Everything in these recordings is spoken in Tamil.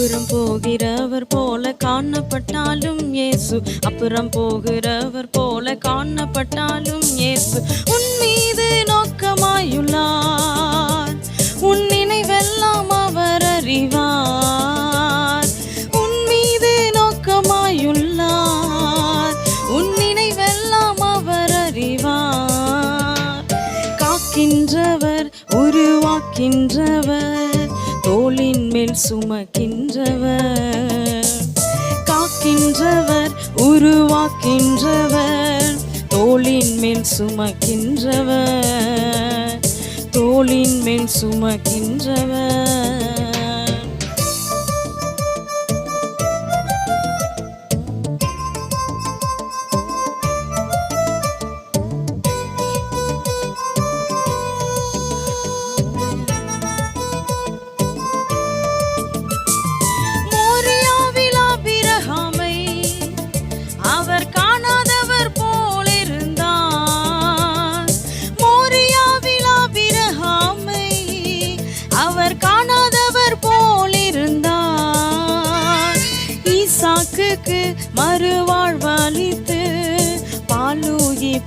அப்புறம் போகிறவர் போல காணப்பட்டாலும் இயேசு. அப்புறம் போகிறவர் போல காணப்பட்டாலும் இயேசு. உன் மீது நோக்கமாயுள்ளார். உன் நினைவெல்லாம் அவர் அறிவார். உன் மீது நோக்கமாயுள்ளார். உன் நினைவெல்லாம் அவர் அறிவார். காக்கின்றவர் உருவாக்கின்றவர். தோளின் மேல் சுமக்கின்றவர். காக்கின்றவர் உருவாக்கின்றவர். தோளின் மேல் சுமக்கின்றவர். தோளின் மேல் சுமக்கின்றவர்.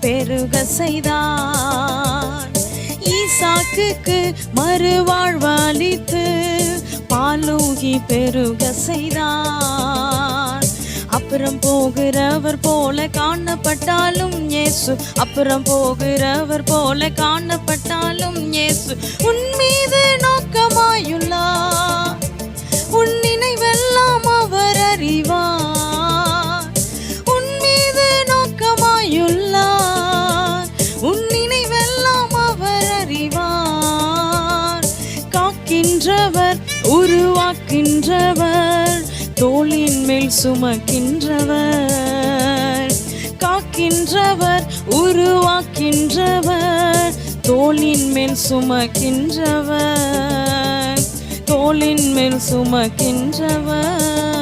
பெருக செய்தார். ஈசாக்குக்கு மறுவாழ்வளித்து பாலூகி பெருக செய்தார். அப்புறம் போகிறவர் போல காணப்பட்டாலும் இயேசு. அப்புறம் போகிறவர் போல காணப்பட்டாலும் இயேசு. உன் மீது நோக்கமாயுள்ளார். காக்கின்றவர் உருவாக்கின்றவர் தோளின் மேல் சுமக்கின்றவர். காக்கின்றவர் உருவாக்கின்றவர் தோளின் மேல் சுமக்கின்றவர். தோளின் மேல் சுமக்கின்றவர்.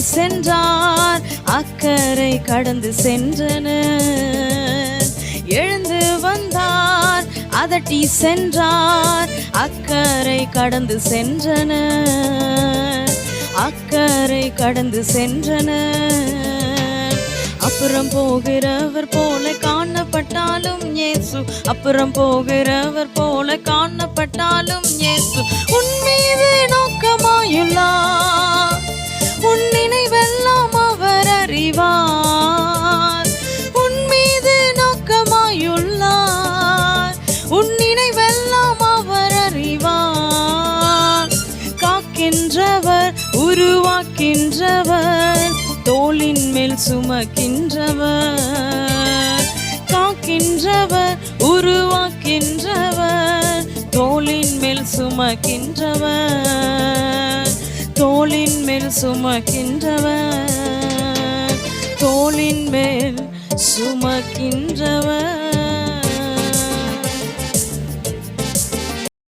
சென்றார். அக்கறை கடந்து சென்றனர். எழுந்து வந்தார். அதட்டி சென்றார். அக்கறை கடந்து சென்றனர். அக்கறை கடந்து சென்றனர். அப்புறம் போகிறவர் போல காணப்பட்டாலும் இயேசு. அப்புறம் போகிறவர் போல காணப்பட்டாலும் இயேசு. உன் மீது நோக்க உருவாக்கின்றவர் தோளின் மேல் சுமக்கின்றவர். காக்கின்றவர் உருவாக்கின்றவர் தோளின் மேல் சுமக்கின்றவர். தோளின் மேல் சுமக்கின்றவர் தோளின் மேல் சுமக்கின்றவர்.